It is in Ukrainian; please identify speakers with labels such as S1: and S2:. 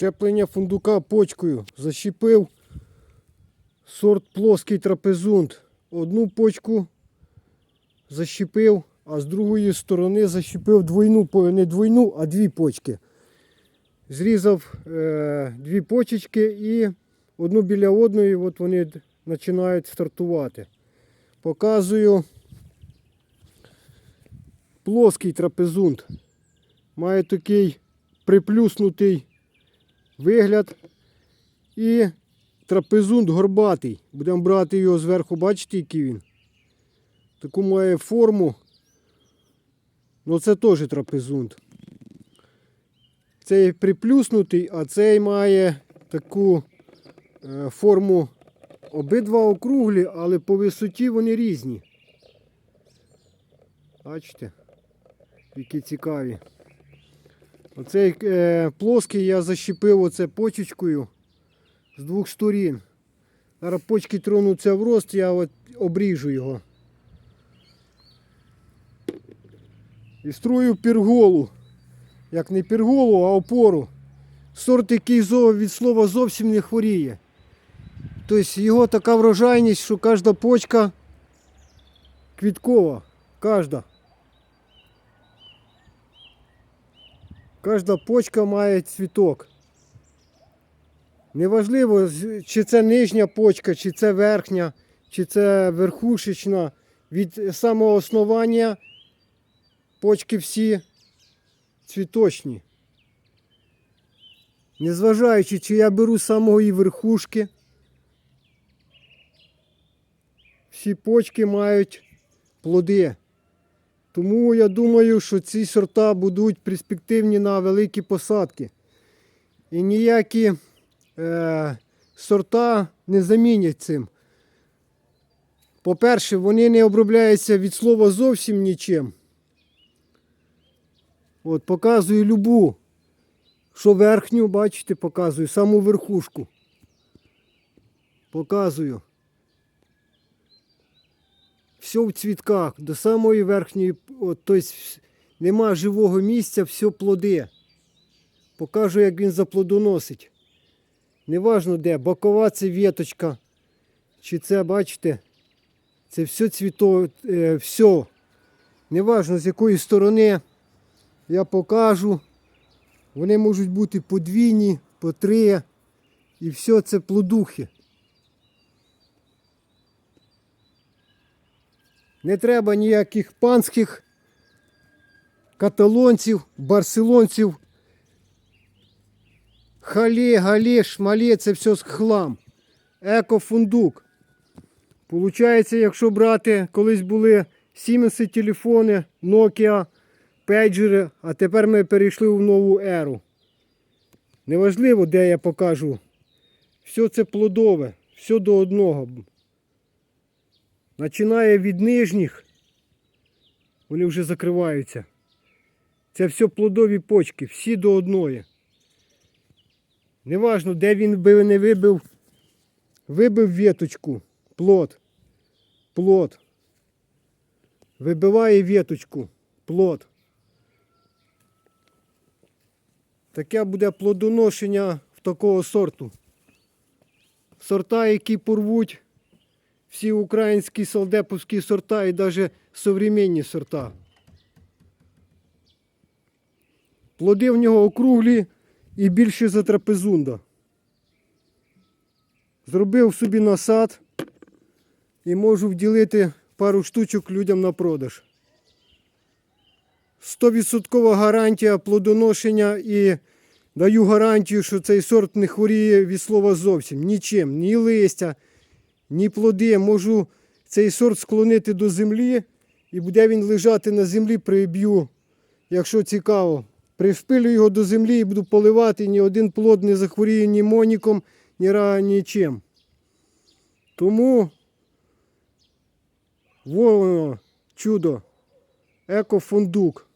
S1: Щеплення фундука почкою. Защепив сорт плоский трапезунт. Одну почку защепив, а з другої сторони защепив двойну, не двойну, а дві почки. Зрізав е, дві почечки і одну біля одної от вони починають стартувати. Показую плоский трапезунт. Має такий приплюснутий вигляд. І трапезунт горбатий. Будемо брати його зверху, бачите, який він. Таку має форму. Ну це теж трапезунт. Цей приплюснутий, а цей має таку е, форму обидва округлі, але по висоті вони різні. Бачите? Які цікаві. Оцей е, плоский я защепив оце почечкою з двох сторін. Зараз почки тронуться в рост, я от обріжу його. І строю пірголу. Як не пірголу, а опору. Сорт, який від слова зовсім не хворіє. Тобто його така врожайність, що кожна почка квіткова. Кожна. Кожна почка має цвіток. Неважливо, чи це нижня почка, чи це верхня, чи це верхушечна. Від самого основання почки всі цвіточні. Незважаючи, чи я беру з самої верхушки, всі почки мають плоди. Тому я думаю, що ці сорта будуть перспективні на великі посадки. І ніякі е, сорта не замінять цим. По-перше, вони не обробляються від слова зовсім нічим. От показую любу, що верхню, бачите, показую, саму верхушку. Показую. Все в цвітках, до самої верхньої, тобто нема живого місця, все плоди. Покажу, як він заплодоносить. Неважно де, бокова це віточка. Чи це, бачите, це все цвіто, е, все. Неважно з якої сторони я покажу. Вони можуть бути подвійні, по три. І все це плодухи. Не треба ніяких панських каталонців, барселонців. Халі, галі, шмалі це все хлам. Екофундук. Получається, якщо брати, колись були Siemens телефони, Nokia, пейджери, а тепер ми перейшли в нову еру. Неважливо, де я покажу. Все це плодове, все до одного. Починає від нижніх, вони вже закриваються. Це все плодові почки, всі до одної. Неважно, де він би не вибив, вибив віточку, плод, плод. Вибиває віточку, плод. Таке буде плодоношення в такого сорту. Сорта, які порвуть всі українські солдеповські сорта і навіть современні сорта. Плоди в нього округлі і більші за трапезунда. Зробив собі насад і можу вділити пару штучок людям на продаж. 100% гарантія плодоношення і даю гарантію, що цей сорт не хворіє від слова зовсім. Нічим, ні листя, ні плоди. Можу цей сорт склонити до землі і буде він лежати на землі, приб'ю, якщо цікаво. Пришпилю його до землі і буду поливати, ні один плод не захворіє ні моніком, ні нічим. Тому во воно, чудо, екофундук.